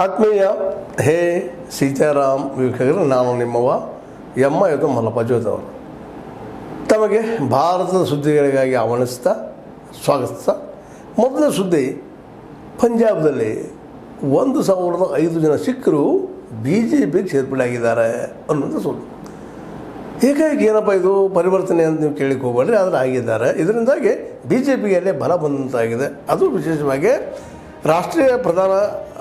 ಆತ್ಮೀಯ, ಹೇ ಸೀತಾರಾಮ್ ವೀಕ್ಷಕರು ನಾನು ನಿಮ್ಮವ ಎಮ್ಮ ಇದು ಮಲ್ಲಪ್ಪ ಜೋತವರು ತಮಗೆ ಭಾರತದ ಸುದ್ದಿಗಳಿಗಾಗಿ ಆಹ್ವಾನಿಸ್ತಾ, ಸ್ವಾಗತಿಸ್ತಾ, ಮೊದಲ ಸುದ್ದಿ, ಪಂಜಾಬ್ದಲ್ಲಿ ಒಂದು ಸಾವಿರದ ಐದು ಜನ ಸಿಖ್ಖರು ಬಿ ಜೆ ಪಿಗೆ ಸೇರ್ಪಡೆಯಾಗಿದ್ದಾರೆ ಅನ್ನೋದು ಸುದ್ದಿ. ಏಕಾಏಕಿ ಏನಪ್ಪ ಇದು ಪರಿವರ್ತನೆ ಅಂತ ನೀವು ಕೇಳಿಕ್ಕೆ ಹೋಗ್ಬೇಡ್ರಿ, ಆದರೆ ಆಗಿದ್ದಾರೆ. ಇದರಿಂದಾಗಿ ಬಿ ಜೆ ಪಿಗೆ ಬಲ ಬಂದಂತಾಗಿದೆ. ಅದು ವಿಶೇಷವಾಗಿ ರಾಷ್ಟ್ರೀಯ ಪ್ರಧಾನ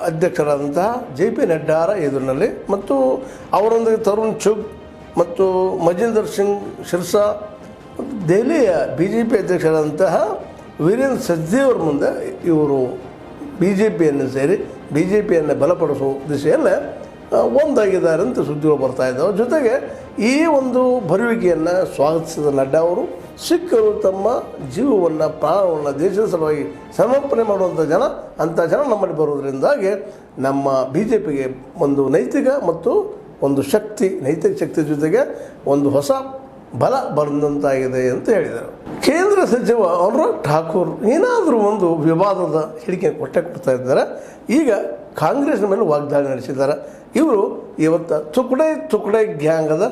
ಅಧ್ಯಕ್ಷರಾದಂತಹ ಜೆ ಪಿ ನಡ್ಡಾರ ಎದುರಿನಲ್ಲಿ ಮತ್ತು ಅವರೊಂದಿಗೆ ತರುಣ್ ಚುಗ್ ಮತ್ತು ಮಜೀಂದರ್ ಸಿಂಗ್ ಶಿರ್ಸಾ ದೆಹಲಿಯ ಬಿ ಜೆ ಪಿ ಅಧ್ಯಕ್ಷರಾದಂತಹ ವೀರೇಂದ್ರ ಸಜ್ಜೇವ್ರ ಮುಂದೆ ಇವರು ಬಿ ಜೆ ಪಿಯನ್ನು ಸೇರಿ ಬಿ ಜೆ ಪಿಯನ್ನು ಬಲಪಡಿಸುವ ದಿಶೆಯಲ್ಲೇ ಒಂದಾಗಿದ್ದಾರೆ ಅಂತ ಸುದ್ದಿಗಳು ಬರ್ತಾ ಇದ್ದಾವೆ. ಜೊತೆಗೆ ಈ ಒಂದು ಬರುವಿಕೆಯನ್ನು ಸ್ವಾಗತಿಸಿದ ನಡ್ಡಾ ಅವರು, ಸಿಖ್ಖರು ತಮ್ಮ ಜೀವವನ್ನು, ಪ್ರಾಣವನ್ನು ದೇಶದ ಸಲುವಾಗಿ ಸಮರ್ಪಣೆ ಮಾಡುವಂಥ ಜನ, ಅಂಥ ಜನ ನಮ್ಮಲ್ಲಿ ಬರೋದ್ರಿಂದಾಗಿ ನಮ್ಮ ಬಿ ಜೆ ಪಿಗೆ ಒಂದು ನೈತಿಕ ಮತ್ತು ಒಂದು ಶಕ್ತಿ, ನೈತಿಕ ಶಕ್ತಿ ಜೊತೆಗೆ ಒಂದು ಹೊಸ ಬಲ ಬಂದಂತಾಗಿದೆ ಅಂತ ಹೇಳಿದರು. ಕೇಂದ್ರ ಸಚಿವ ಅನುರಾಗ್ ಠಾಕೂರ್ ಏನಾದರೂ ಒಂದು ವಿವಾದದ ಹೇಳಿಕೆ ಕೊಟ್ಟೆ ಕೊಡ್ತಾ ಇದ್ದಾರೆ. ಈಗ ಕಾಂಗ್ರೆಸ್ನ ಮೇಲೆ ವಾಗ್ದಾಳಿ ನಡೆಸಿದ್ದಾರೆ. ಇವರು ಇವತ್ತು ತುಕಡೆ ತುಕಡೆ ಗ್ಯಾಂಗದ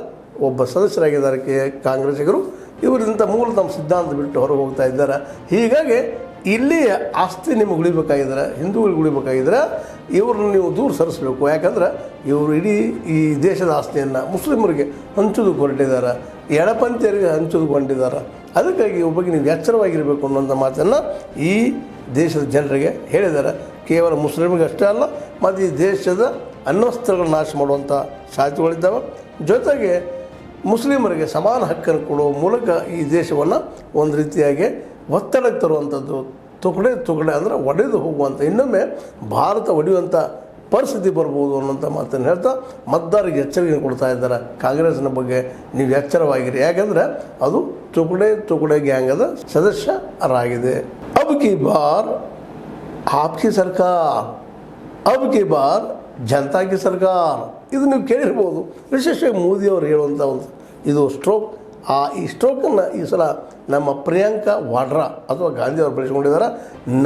ಒಬ್ಬ ಸದಸ್ಯರಾಗಿದ್ದಾರೆ ಕೆ ಕಾಂಗ್ರೆಸ್ಸಿಗರು ಇವರಿಂದ ಮೂಲ ತಮ್ಮ ಸಿದ್ಧಾಂತ ಬಿಟ್ಟು ಹೊರಗೆ ಹೋಗ್ತಾ ಇದ್ದಾರೆ. ಹೀಗಾಗಿ ಇಲ್ಲಿ ಆಸ್ತಿ ನಿಮಗೆ ಉಳಿಬೇಕಾಗಿದ್ರೆ, ಹಿಂದೂಗಳಿಗೆ ಉಳಿಬೇಕಾಗಿದ್ರೆ ಇವ್ರನ್ನ ನೀವು ದೂರ ಸರಿಸಬೇಕು. ಯಾಕಂದ್ರೆ ಇವರು ಇಡೀ ಈ ದೇಶದ ಆಸ್ತಿಯನ್ನು ಮುಸ್ಲಿಮರಿಗೆ ಹಂಚುದು ಹೊರಟಿದ್ದಾರೆ ಎಡಪಂಥೀಯರಿಗೆ ಹಂಚುದು ಹೊರಟಿದ್ದಾರೆ ಅದಕ್ಕಾಗಿ ಒಬ್ಬಗೆ ನೀವು ಎಚ್ಚರವಾಗಿರಬೇಕು ಅನ್ನೋಂಥ ಮಾತನ್ನು ಈ ದೇಶದ ಜನರಿಗೆ ಹೇಳಿದ್ದಾರೆ, ಕೇವಲ ಮುಸ್ಲಿಮ್ಗೆ ಅಷ್ಟೇ ಅಲ್ಲ, ಮತ್ತು ಈ ದೇಶದ ಅಣ್ವಸ್ತ್ರಗಳ ನಾಶ ಮಾಡುವಂಥ ಸಾಧ್ಯತೆಗಳಿದ್ದಾವೆ. ಜೊತೆಗೆ ಮುಸ್ಲಿಮರಿಗೆ ಸಮಾನ ಹಕ್ಕನ್ನು ಕೊಡುವ ಮೂಲಕ ಈ ದೇಶವನ್ನು ಒಂದು ರೀತಿಯಾಗಿ ಒತ್ತಡಕ್ಕೆ ತರುವಂಥದ್ದು ತುಕಡೆ ತುಕಡೆ ಅಂದರೆ ಒಡೆದು ಹೋಗುವಂಥ ಇನ್ನೊಮ್ಮೆ ಭಾರತ ಒಡೆಯುವಂಥ ಪರಿಸ್ಥಿತಿ ಬರ್ಬೋದು ಅನ್ನೋಂಥ ಮಾತನ್ನು ಹೇಳ್ತಾ ಮತದಾರರಿಗೆ ಎಚ್ಚರಿಕೆ ಕೊಡ್ತಾ ಇದ್ದಾರೆ. ಕಾಂಗ್ರೆಸ್ನ ಬಗ್ಗೆ ನೀವು ಎಚ್ಚರವಾಗಿರಿ. ಯಾಕೆಂದರೆ ಅದು ತುಕಡೆ ತುಕಡೆ ಗ್ಯಾಂಗದ ಸದಸ್ಯರಾಗಿದೆ. ಅಬ್ ಕಿ ಬಾರ್ आपकी सरकार अब की बार ಜನತಾ ಕಿ ಸರ್ಕಾರ ಇದು ನೀವು ಕೇಳಿರ್ಬೋದು ವಿಶೇಷವಾಗಿ ಮೋದಿಯವರು ಹೇಳುವಂಥ ಒಂದು ಇದು ಸ್ಟ್ರೋಕ್ ಆ ಈ ಸ್ಟ್ರೋಕನ್ನು ಈ ಸಲ ನಮ್ಮ ಪ್ರಿಯಾಂಕಾ ವಾಡ್ರಾ ಅಥವಾ ಗಾಂಧಿಯವರು ಬೆಳೆಸ್ಕೊಂಡಿದ್ದಾರೆ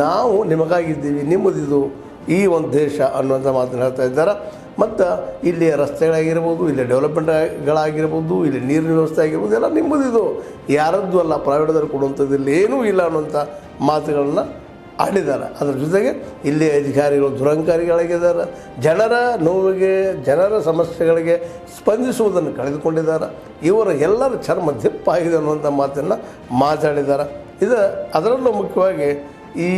ನಾವು ನಿಮಗಾಗಿದ್ದೀವಿ ನಿಮ್ಮದಿದು ಈ ಒಂದು ದೇಶ ಅನ್ನುವಂಥ ಮಾತನ್ನು ಹೇಳ್ತಾ ಇದ್ದಾರೆ. ಮತ್ತು ಇಲ್ಲಿ ರಸ್ತೆಗಳಾಗಿರ್ಬೋದು ಇಲ್ಲಿ ಡೆವಲಪ್ಮೆಂಟ್ಗಳಾಗಿರ್ಬೋದು, ಇಲ್ಲಿ ನೀರಿನ ವ್ಯವಸ್ಥೆ ಆಗಿರ್ಬೋದು, ಎಲ್ಲ ನಿಮ್ಮದಿದು. ಯಾರದ್ದು ಅಲ್ಲ ಪ್ರೈವೇಟ್ದವ್ರು ಕೊಡುವಂಥದ್ದು ಇಲ್ಲಿ ಏನೂ ಇಲ್ಲ ಅನ್ನುವಂಥ ಮಾತುಗಳನ್ನು ಆಡಿದ್ದಾರೆ. ಅದರ ಜೊತೆಗೆ ಇಲ್ಲಿ ಅಧಿಕಾರಿಗಳು, ದುರಂಕಾರಿಗಳಾಗಿದ್ದಾರೆ. ಜನರ ನೋವಿಗೆ, ಜನರ ಸಮಸ್ಯೆಗಳಿಗೆ ಸ್ಪಂದಿಸುವುದನ್ನು ಕಳೆದುಕೊಂಡಿದ್ದಾರೆ. ಇವರ ಎಲ್ಲರ ಚರ್ಮ ದಿಪ್ಪಾಗಿದೆ ಅನ್ನುವಂಥ ಮಾತನ್ನು ಮಾತಾಡಿದ್ದಾರೆ. ಇದು ಅದರಲ್ಲೂ ಮುಖ್ಯವಾಗಿ ಈ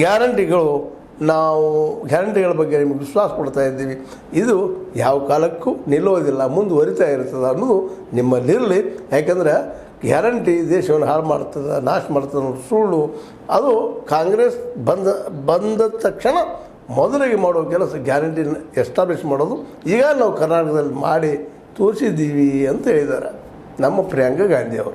ಗ್ಯಾರಂಟಿಗಳು ನಾವು ಗ್ಯಾರಂಟಿಗಳ ಬಗ್ಗೆ ನಿಮಗೆ ವಿಶ್ವಾಸ ಕೊಡ್ತಾ ಇದ್ದೀವಿ. ಇದು ಯಾವ ಕಾಲಕ್ಕೂ ನಿಲ್ಲೋದಿಲ್ಲ ಮುಂದುವರಿತಾ ಇರ್ತದೆ ಅನ್ನೋದು ನಿಮ್ಮಲ್ಲಿರಲಿ. ಯಾಕಂದರೆ ಗ್ಯಾರಂಟಿ ದೇಶವನ್ನು ಹಾಳು ಮಾಡ್ತದೆ, ನಾಶ ಮಾಡ್ತದೆ ಸುಳ್ಳು, ಅದು ಕಾಂಗ್ರೆಸ್ ಬಂದ ಬಂದ ತಕ್ಷಣ ಮೊದಲಿಗೆ ಮಾಡೋ ಕೆಲಸ ಗ್ಯಾರಂಟಿನ ಎಸ್ಟಾಬ್ಲಿಷ್ ಮಾಡೋದು. ಈಗ ನಾವು ಕರ್ನಾಟಕದಲ್ಲಿ ಮಾಡಿ ತೋರಿಸಿದ್ದೀವಿ ಅಂತ ಹೇಳಿದ್ದಾರೆ ನಮ್ಮ ಪ್ರಿಯಾಂಕಾ ಗಾಂಧಿ ಅವರು.